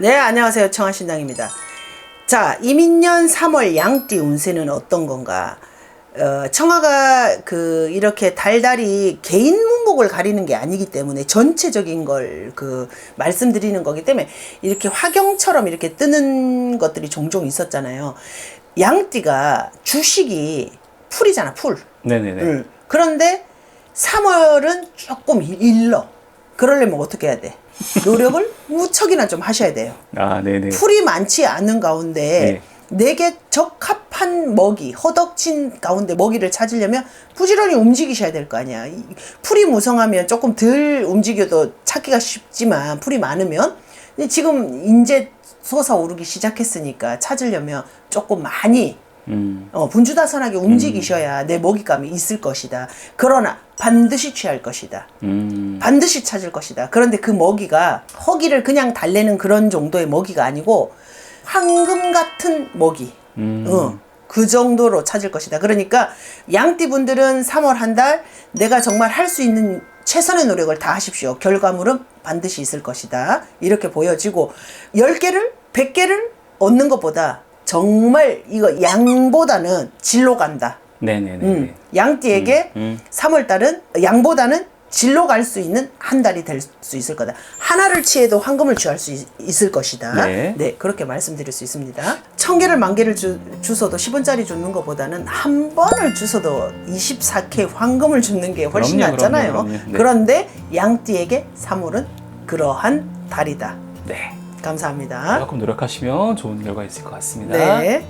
네, 안녕하세요. 청하신당입니다. 자, 이민년 3월 양띠 운세는 어떤 건가? 어, 청하가 그 이렇게 달달이 개인 문목을 가리는 게 아니기 때문에 전체적인 걸 그 말씀드리는 거기 때문에 이렇게 화경처럼 이렇게 뜨는 것들이 종종 있었잖아요. 양띠가 주식이 풀이잖아, 풀. 네네네. 응. 그런데 3월은 조금 일- 일러. 그러려면 어떻게 해야 돼? 노력을 무척이나 좀 하셔야 돼요. 아, 네네. 풀이 많지 않은 가운데 내게 적합한 먹이, 허덕친 가운데 먹이를 찾으려면 부지런히 움직이셔야 될 거 아니야. 이- 풀이 무성하면 조금 덜 움직여도 찾기가 쉽지만 풀이 많으면 지금 이제 솟아오르기 시작했으니까 찾으려면 조금 많이 음. 어, 분주다선하게 움직이셔야 내 먹잇감이 있을 것이다. 그러나 반드시 취할 것이다. 음. 반드시 찾을 것이다. 그런데 그 먹이가 허기를 그냥 달래는 그런 정도의 먹이가 아니고 황금 같은 먹이. 음. 어, 그 정도로 찾을 것이다. 그러니까 양띠 분들은 3월 한 달 내가 정말 할 수 있는 최선의 노력을 다 하십시오. 결과물은 반드시 있을 것이다. 이렇게 보여지고 10개를 100개를 얻는 것보다 정말 이거 양보다는 질로 간다. 네네네. 음, 양띠에게 음. 3월 달은 양보다는 질로 갈 수 있는 한 달이 될 수 있을 거다. 하나를 취해도 황금을 취할 수 있, 있을 것이다. 네. 그렇게 말씀드릴 수 있습니다. 천 개를 만 개를 주, 주서도 10원짜리 주는 것보다는 한 번을 주서도 24K 황금을 주는 게 훨씬 그럼요, 낫잖아요. 그럼요, 그럼요. 네. 그런데 양띠에게 3월은 그러한 달이다. 네. 감사합니다. 조금 노력하시면 좋은 결과 있을 것 같습니다. 네.